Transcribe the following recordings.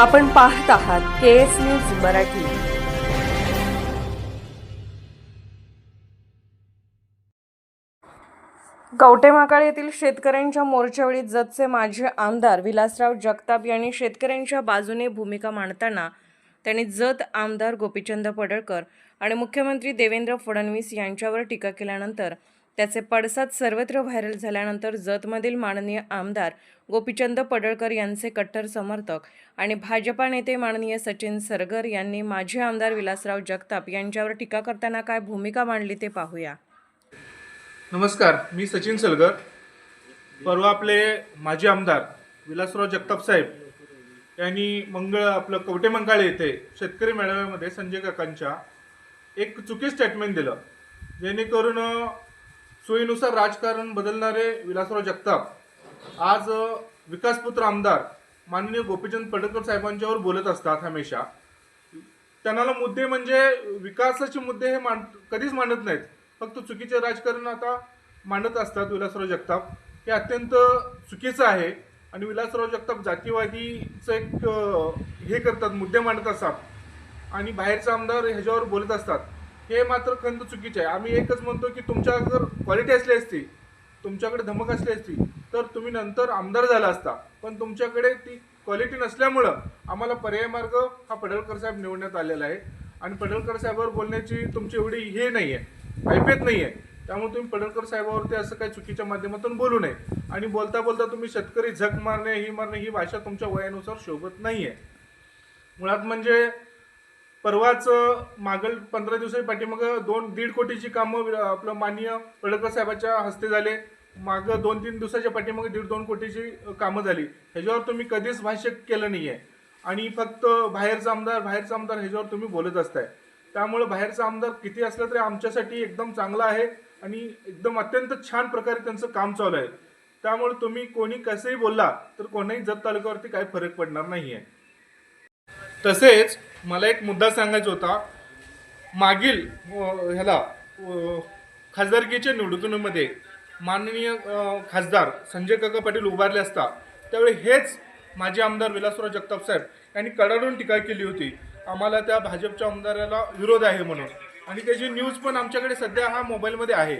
आपण पाहत आहात के एस न्यूज मराठी. कवटेमाकाळ येथील शेतकऱ्यांच्या मोर्चावेळी जतचे माजी आमदार विलासराव जगताप यांनी शेतकऱ्यांच्या बाजूने भूमिका मांडताना त्यांनी जत आमदार गोपीचंद पडळकर आणि मुख्यमंत्री देवेंद्र फडणवीस यांच्यावर टीका केल्यानंतर त्याचे पडसाद सर्वत्र व्हायरल झाल्यानंतर जतमधील माननीय आमदार गोपीचंद पडळकर यांचे कट्टर समर्थक आणि भाजपा नेते माननीय सचिन सरगर यांनी माजी आमदार विलासराव जगताप यांच्यावर टीका करताना काय भूमिका मांडली ते पाहूया. नमस्कार मी सचिन सलगर परवा आपले माजी आमदार विलासराव जगताप साहेब यांनी मंगळ आपलं कवटे मंगाळे येथे शेतकरी मेळाव्यामध्ये संजय काकांच्या एक चुकी स्टेटमेंट दिलं जेणेकरून सोयीनुसार राजकारण बदलणारे विलासराव जगताप आज विकासपुत्र आमदार माननीय गोपीचंद पडळकर साहेबांच्यावर बोलत असतात हमेशा. त्यांना मुद्दे म्हणजे विकासाचे मुद्दे हे मांड कधीच मांडत नाहीत. फक्त चुकीचे राजकारण आता मांडत असतात विलासराव जगताप. हे अत्यंत चुकीचं आहे आणि विलासराव जगताप जातीवादीचं एक हे करतात मुद्दे मांडत असतात. आणि बाहेरचे आमदार ह्याच्यावर बोलत असतात. हे मात्र खंत चुकीचे आहे. आम्ही एकच म्हणतो की तुमच्या जर क्वालिटी असली असती तुमच्याकडे धमक असली असती तर तुम्ही नंतर आमदार झाला असता. पण तुमच्याकडे ती क्वालिटी नसल्यामुळं आम्हाला पर्याय मार्ग हा पडळकर साहेब निवडण्यात आलेला आहे. आणि पडळकर साहेबावर बोलण्याची तुमची एवढी हे नाही आहे ऐपेत नाही आहे त्यामुळे तुम्ही पडळकर साहेबावरती असं काही चुकीच्या माध्यमातून बोलू नये. आणि बोलता बोलता तुम्ही शेतकरी झक मारणे ही मारणे ही भाषा तुमच्या वयानुसार शोभत नाही आहे मुळात म्हणजे परवाच मागल पंधरा दिवसाच्या पाठीमागं दोन दीड कोटीची कामं आपलं माननीय पडळकर साहेबाच्या हस्ते झाले. मागं दोन तीन दिवसाच्या पाठीमागे दीड दोन कोटीची कामं झाली. ह्याच्यावर तुम्ही कधीच भाष्य केलं नाही आहे आणि फक्त बाहेरचा आमदार बाहेरचा आमदार ह्याच्यावर तुम्ही बोलत असताय. त्यामुळे बाहेरचा आमदार किती असला तरी आमच्यासाठी एकदम चांगला आहे आणि एकदम अत्यंत छान प्रकारे त्यांचं काम चालू आहे. त्यामुळे तुम्ही कोणी कसंही बोलला तर कोणाही जत तालुक्यावरती काही फरक पडणार नाही आहे तसेच मला एक मुद्दा सांगायचा होता. मागील ह्याला खासदारकीच्या निवडणुकीमध्ये माननीय खासदार संजय काका पाटील उभारले असता त्यावेळी हेच माजी आमदार विलासराव जगताप साहेब यांनी कडाडून टीका केली होती. आम्हाला त्या भाजपच्या आमदाराला विरोध आहे म्हणून. आणि त्याची न्यूज पण आमच्याकडे सध्या हा मोबाईलमध्ये आहे.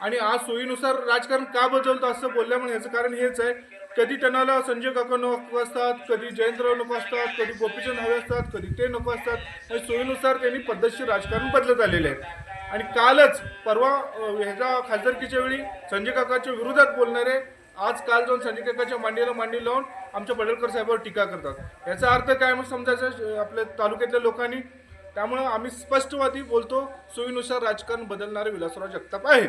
आणि आज सोयीनुसार राजकारण का बदलतं असं बोलल्यामुळे याचं कारण हेच आहे. कधी त्यांना संजय काका नको असतात कधी जयंतराव नको असतात कधी गोपीचंद हवे असतात कधी ते नको असतात. आणि सोयीनुसार त्यांनी पद्धतशीर राजकारण बदलत आलेले आहे. आणि कालच परवा ह्याच्या खासदारकीच्या वेळी संजय काकाच्या विरोधात बोलणारे आज काल जाऊन संजय काकाच्या मांडीला मांडी लावून आमच्या पडळकर साहेबावर टीका करतात. याचा अर्थ काय मग समजायचं आपल्या तालुक्यातल्या लोकांनी? त्यामुळं आम्ही स्पष्टवादी बोलतो सोयीनुसार राजकारण बदलणारे विलासराव जगताप आहेत.